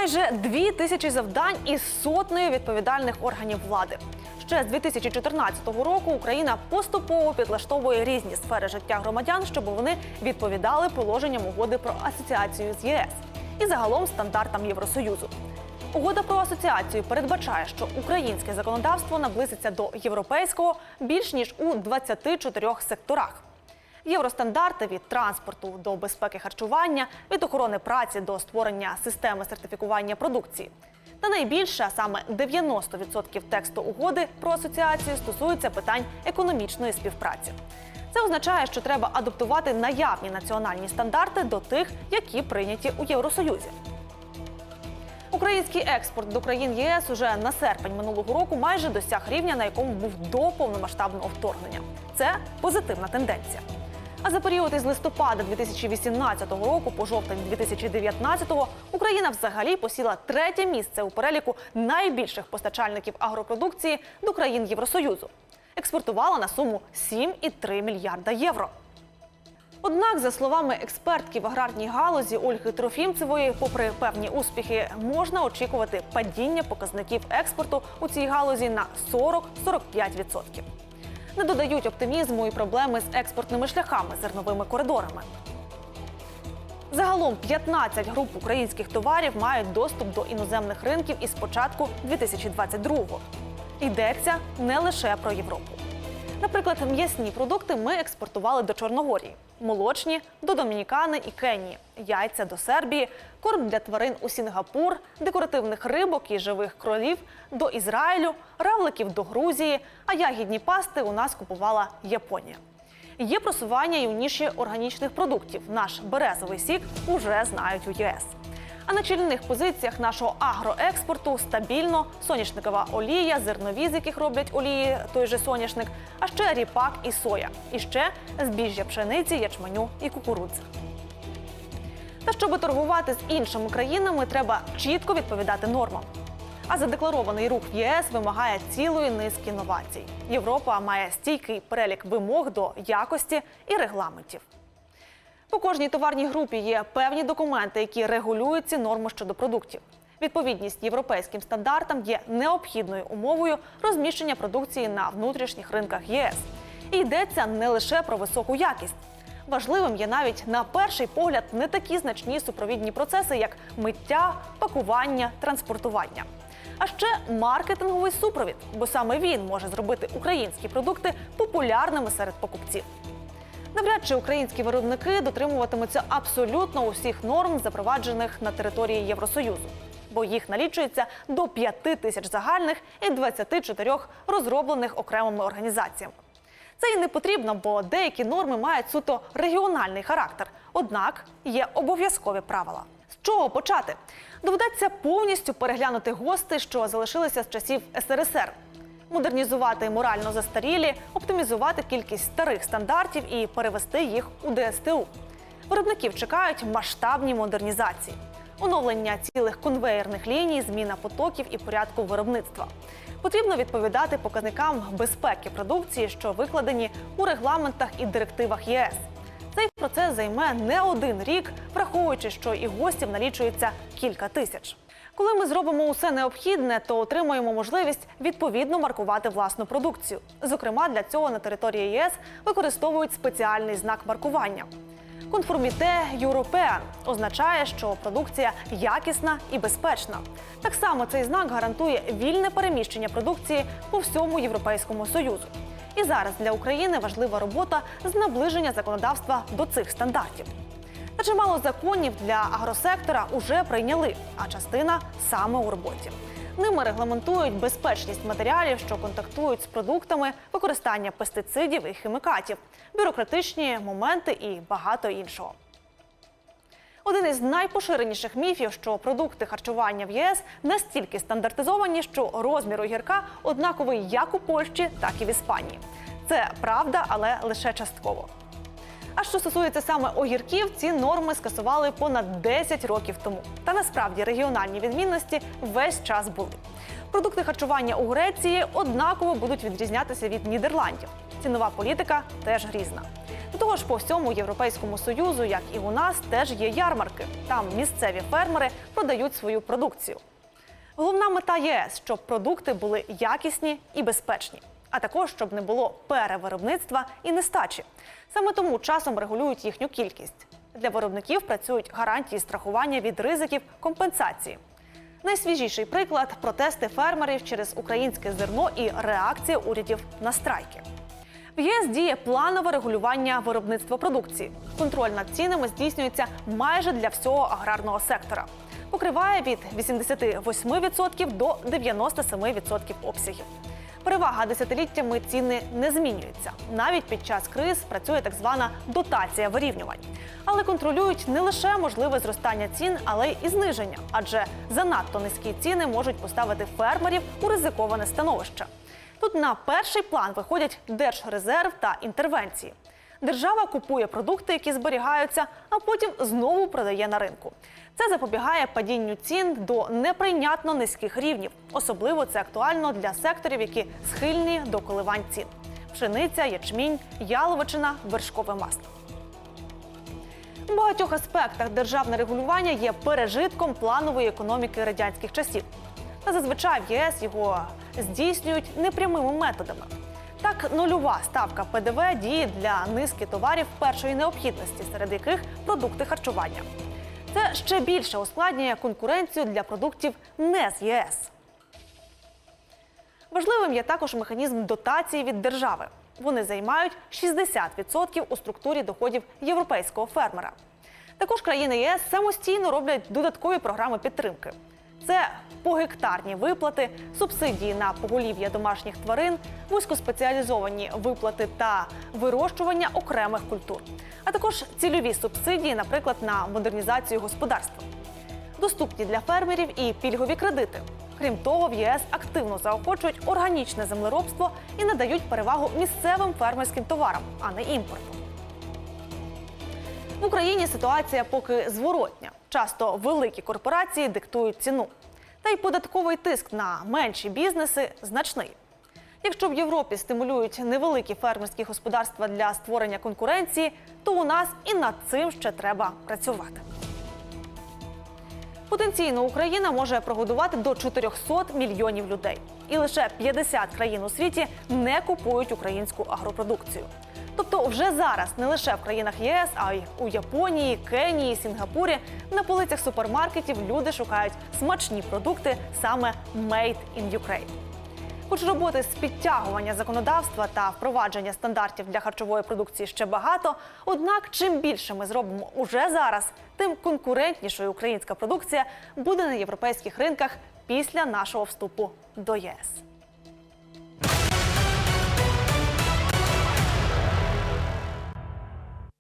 майже дві тисячі завдань із сотнею відповідальних органів влади. Ще з 2014 року Україна поступово підлаштовує різні сфери життя громадян, щоб вони відповідали положенням угоди про асоціацію з ЄС і загалом стандартам Євросоюзу. Угода про асоціацію передбачає, що українське законодавство наблизиться до європейського більш ніж у 24 секторах. Євростандарти від транспорту до безпеки харчування, від охорони праці до створення системи сертифікування продукції. Та найбільше, саме 90% тексту угоди про асоціацію стосуються питань економічної співпраці. Це означає, що треба адаптувати наявні національні стандарти до тих, які прийняті у Євросоюзі. Український експорт до країн ЄС уже на серпень минулого року майже досяг рівня, на якому був до повномасштабного вторгнення. Це позитивна тенденція. А за період із листопада 2018 року по жовтень 2019 Україна взагалі посіла третє місце у переліку найбільших постачальників агропродукції до країн Євросоюзу. Експортувала на суму 7,3 мільярда євро. Однак, за словами експертки в аграрній галузі Ольги Трофімцевої, попри певні успіхи, можна очікувати падіння показників експорту у цій галузі на 40-45%. Не додають оптимізму і проблеми з експортними шляхами, зерновими коридорами. Загалом 15 груп українських товарів мають доступ до іноземних ринків із початку 2022-го. Йдеться не лише про Європу. Наприклад, м'ясні продукти ми експортували до Чорногорії, молочні до Домінікани і Кенії, яйця до Сербії, корм для тварин у Сінгапур, декоративних рибок і живих кролів до Ізраїлю, равликів до Грузії, а ягідні пасти у нас купувала Японія. Є просування і у ніші органічних продуктів. Наш березовий сік уже знають у ЄС. А на чільних позиціях нашого агроекспорту стабільно соняшникова олія, зернові, з яких роблять олії, той же соняшник, а ще ріпак і соя, і ще збіжжя пшениці, ячменю і кукурудзи. Та щоб торгувати з іншими країнами, треба чітко відповідати нормам. А задекларований рух ЄС вимагає цілої низки новацій. Європа має стійкий перелік вимог до якості і регламентів. По кожній товарній групі є певні документи, які регулюють ці норми щодо продуктів. Відповідність європейським стандартам є необхідною умовою розміщення продукції на внутрішніх ринках єС. І йдеться не лише про високу якість. Важливим є навіть на перший погляд не такі значні супровідні процеси, як миття, пакування, транспортування. А ще маркетинговий супровід, бо саме він може зробити українські продукти популярними серед покупців. Навряд чи українські виробники дотримуватимуться абсолютно усіх норм, запроваджених на території Євросоюзу, бо їх налічується до 5 тисяч загальних і 24 розроблених окремими організаціями. Це і не потрібно, бо деякі норми мають суто регіональний характер. Однак є обов'язкові правила. З чого почати? Доведеться повністю переглянути гости, що залишилися з часів СРСР модернізувати морально застарілі, оптимізувати кількість старих стандартів і перевести їх у ДСТУ. Виробників чекають масштабні модернізації, оновлення цілих конвеєрних ліній, зміна потоків і порядку виробництва. Потрібно відповідати показникам безпеки продукції, що викладені у регламентах і директивах ЄС. Цей процес займе не один рік, враховуючи, що і гостів налічується кілька тисяч. Коли ми зробимо усе необхідне, то отримаємо можливість відповідно маркувати власну продукцію. Зокрема, для цього на території ЄС використовують спеціальний знак маркування. Конформіте European означає, що продукція якісна і безпечна. Так само цей знак гарантує вільне переміщення продукції по всьому Європейському Союзу. І зараз для України важлива робота з наближення законодавства до цих стандартів. Та чимало законів для агросектора уже прийняли, а частина саме у роботі. Ними регламентують безпечність матеріалів, що контактують з продуктами, використання пестицидів і хімікатів, бюрократичні моменти і багато іншого. Один із найпоширеніших міфів, що продукти харчування в ЄС настільки стандартизовані, що розмір огірка однаковий як у Польщі, так і в Іспанії. Це правда, але лише частково. А що стосується саме огірків, ці норми скасували понад 10 років тому. Та насправді регіональні відмінності весь час були. Продукти харчування у Греції однаково будуть відрізнятися від Нідерландів. Цінова політика теж різна. того ж, по всьому європейському союзу, як і у нас, теж є ярмарки. Там місцеві фермери продають свою продукцію. Головна мета ЄС, щоб продукти були якісні і безпечні, а також щоб не було перевиробництва і нестачі. Саме тому часом регулюють їхню кількість. Для виробників працюють гарантії страхування від ризиків компенсації. Найсвіжіший приклад протести фермерів через українське зерно і реакція урядів на страйки. В ЄС діє планове регулювання виробництва продукції. Контроль над цінами здійснюється майже для всього аграрного сектора. Покриває від 88% до 97% обсягів. Перевага десятиліттями ціни не змінюється. Навіть під час криз працює так звана дотація вирівнювань. Але контролюють не лише можливе зростання цін, але й зниження, адже занадто низькі ціни можуть поставити фермерів у ризиковане становище. Тут на перший план виходять держрезерв та інтервенції. Держава купує продукти, які зберігаються, а потім знову продає на ринку. Це запобігає падінню цін до неприйнятно низьких рівнів. Особливо це актуально для секторів, які схильні до коливань цін: пшениця, ячмінь, яловичина, вершкове масло. У багатьох аспектах державне регулювання є пережитком планової економіки радянських часів. Та зазвичай в ЄС його здійснюють непрямими методами. Так, нульова ставка ПДВ діє для низки товарів першої необхідності, серед яких продукти харчування. Це ще більше ускладнює конкуренцію для продуктів не з ЄС. Важливим є також механізм дотації від держави. Вони займають 60% у структурі доходів європейського фермера. Також країни ЄС самостійно роблять додаткові програми підтримки. Це погектарні виплати, субсидії на поголів'я домашніх тварин, вузькоспеціалізовані виплати та вирощування окремих культур, а також цільові субсидії, наприклад, на модернізацію господарства доступні для фермерів і пільгові кредити. Крім того, в ЄС активно заохочують органічне землеробство і надають перевагу місцевим фермерським товарам, а не імпорту. В Україні ситуація поки зворотня. Часто великі корпорації диктують ціну. Та й податковий тиск на менші бізнеси значний. Якщо в Європі стимулюють невеликі фермерські господарства для створення конкуренції, то у нас і над цим ще треба працювати. Потенційно Україна може прогодувати до 400 мільйонів людей, і лише 50 країн у світі не купують українську агропродукцію. Тобто, вже зараз не лише в країнах ЄС, а й у Японії, Кенії, Сінгапурі на полицях супермаркетів люди шукають смачні продукти саме «Made in Ukraine». Хоч роботи з підтягування законодавства та впровадження стандартів для харчової продукції ще багато. Однак, чим більше ми зробимо уже зараз, тим конкурентнішою українська продукція буде на європейських ринках після нашого вступу до ЄС.